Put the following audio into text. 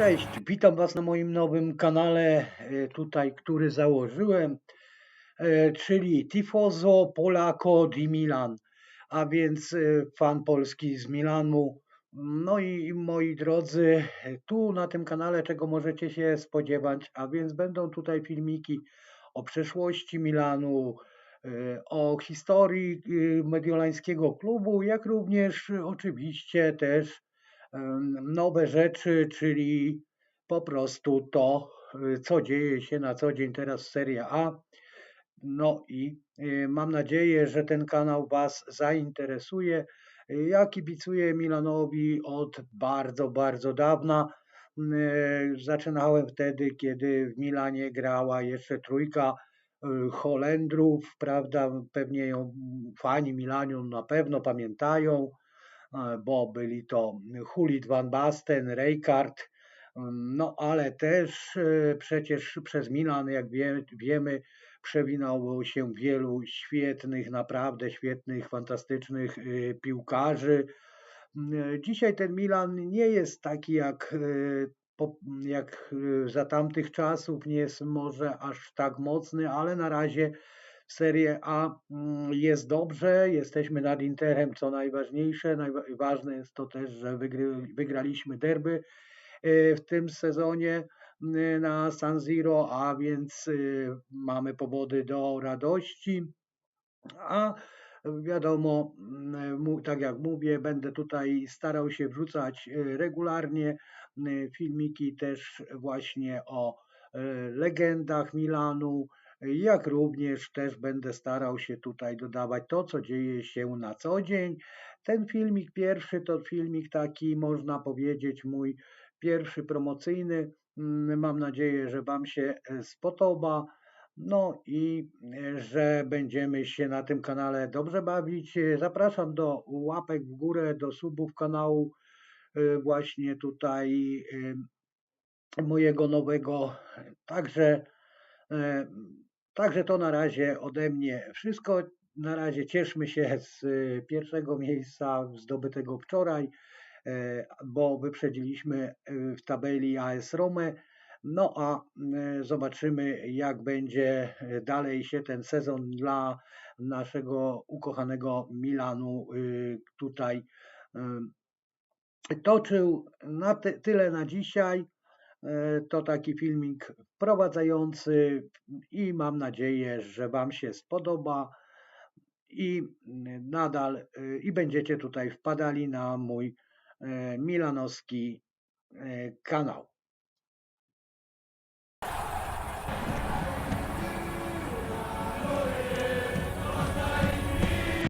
Cześć, witam Was na moim nowym kanale, e, tutaj, który założyłem, e, czyli Tifozo Polako di Milan, a więc e, fan Polski z Milanu. No i moi drodzy, tu na tym kanale czego możecie się spodziewać, a więc będą tutaj filmiki o przeszłości Milanu, o historii mediolańskiego klubu, jak również oczywiście też nowe rzeczy, czyli po prostu to, y, co dzieje się na co dzień teraz w Serie A. No i y, mam nadzieję, że ten kanał Was zainteresuje. Ja kibicuję Milanowi od bardzo, bardzo dawna. Y, Zaczynałem wtedy, kiedy w Milanie grała jeszcze trójka Holendrów, prawda? Pewnie ją fani Milaniu na pewno pamiętają bo byli to Hulit van Basten, Rijkaard, no ale też e, przecież przez Milan, jak wie, wiemy, przewinęło się wielu świetnych, naprawdę świetnych, fantastycznych e, piłkarzy. E, Dzisiaj ten Milan nie jest taki jak, jak za tamtych czasów, nie jest może aż tak mocny, ale na razie Serie A mm, jest dobrze, jesteśmy nad Interem, co najważniejsze. Najwa- Ważne jest to też, że wygry, wygraliśmy derby e, w tym sezonie na San Siro, a więc e, mamy powody do radości. A wiadomo, tak jak mówię, będę tutaj starał się wrzucać e, regularnie filmiki też właśnie o legendach Milanu, jak również też będę starał się tutaj dodawać to, co dzieje się na co dzień. Ten filmik pierwszy to filmik taki, można powiedzieć, mój pierwszy promocyjny. Mm, Mam nadzieję, że Wam się e, spodoba. No i e, że będziemy się na tym kanale dobrze bawić. Zapraszam do łapek w górę, do subów kanału e, właśnie tutaj mojego nowego. Także, także to na razie ode mnie wszystko. Na razie cieszmy się z e, pierwszego miejsca zdobytego wczoraj, e, bo wyprzedziliśmy e, w tabeli AS Romę. No a e, zobaczymy, jak będzie dalej się ten sezon dla naszego ukochanego Milanu y, tutaj y, toczył. Na ty, tyle na dzisiaj. E, To taki filmik wprowadzający i mam nadzieję, że Wam się spodoba i nadal y, i będziecie tutaj wpadali na mój e, milanowski e, kanał.